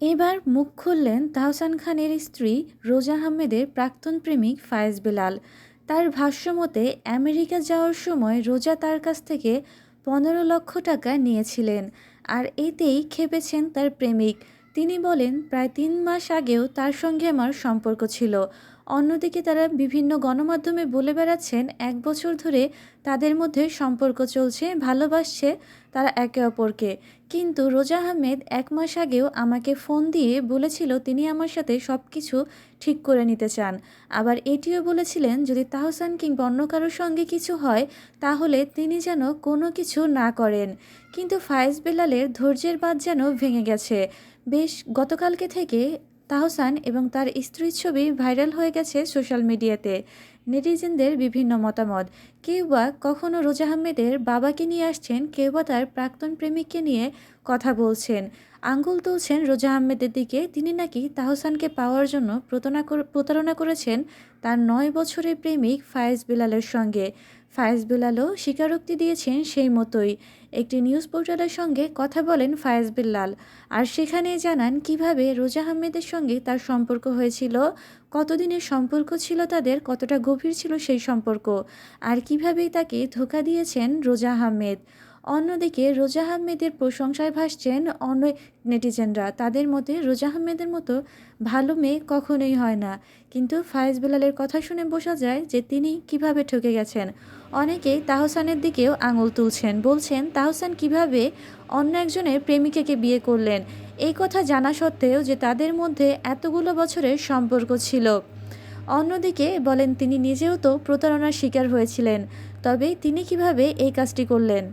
এবার মুখ খুললেন তাহসান খানের স্ত্রী রোজা আহমেদের প্রাক্তন প্রেমিক ফায়েজ বেলাল। তার ভাষ্যমতে, আমেরিকা যাওয়ার সময় রোজা তার কাছ থেকে পনেরো লক্ষ টাকা নিয়েছিলেন আর এতেই খেপেছেন তার প্রেমিক। তিনি বলেন, প্রায় তিন মাস আগেও তার সঙ্গে আমার সম্পর্ক ছিল। অন্যদিকে তারা বিভিন্ন গণমাধ্যমে বলে বেড়াচ্ছেন, এক বছর ধরে তাদের মধ্যে সম্পর্ক চলছে, ভালোবাসছে তারা একে অপরকে। কিন্তু রোজা আহমেদ এক মাস আগেও আমাকে ফোন দিয়ে বলেছিল তিনি আমার সাথে সব কিছু ঠিক করে নিতে চান। আবার এটিও বলেছিলেন, যদি তাহসান কিংবা অন্য কারোর সঙ্গে কিছু হয়, তাহলে তিনি যেন কোনো কিছু না করেন। কিন্তু ফায়েজ বেলালের ধৈর্যের বাঁধ যেন ভেঙে গেছে। বেশ, গতকালকে থেকে তাহসান এবং তার স্ত্রীর ছবি ভাইরাল হয়ে গেছে সোশ্যাল মিডিয়াতে। নেটিজেনদের বিভিন্ন মতামত, কেউ বা কখনো রোজা আহমেদের বাবাকে নিয়ে আসছেন, কেউ বা তার প্রাক্তন প্রেমিককে নিয়ে কথা বলছেন। আঙ্গুল তুলছেন রোজা আহমেদের দিকে, তিনি নাকি তাহসানকে পাওয়ার জন্য প্রতারণা করেছেন তার নয় বছরের প্রেমিক ফায়েজ বিলালের সঙ্গে। ফায়েজ বিলালও স্বীকারোক্তি দিয়েছেন সেই মতোই। একটি নিউজ পোর্টালের সঙ্গে কথা বলেন ফায়েজ বিল্লাল আর সেখানে জানান কীভাবে রোজা আহমেদের সঙ্গে তার সম্পর্ক হয়েছিল, কতদিনের সম্পর্ক ছিল তাদের, কতটা গভীর ছিল সেই সম্পর্ক আর কিভাবেই তাকে ধোকা দিয়েছেন রোজা আহমেদ। অন্যদিকে রোজা আহমেদের প্রশংসায় ভাসছেন অন্য নেটিজেনরা। তাদের মতে রোজা আহমেদের মতো ভালো মেয়ে কখনোই হয় না। কিন্তু ফায়েজ বেলালের কথা শুনে বোঝা যায় যে তিনি কীভাবে ঠকে গেছেন। অনেকেই তাহসানের দিকেও আঙুল তুলছেন। বলছেন, তাহসান কীভাবে অন্য একজনের প্রেমিকাকে বিয়ে করলেন? এই কথা জানা সত্ত্বেও যে তাদের মধ্যে এতগুলো বছরের সম্পর্ক ছিল। অন্যদিকে বলেন, তিনি নিজেও তো প্রতারণার শিকার হয়েছিলেন। তবে তিনি কীভাবে এই কাজটি করলেন?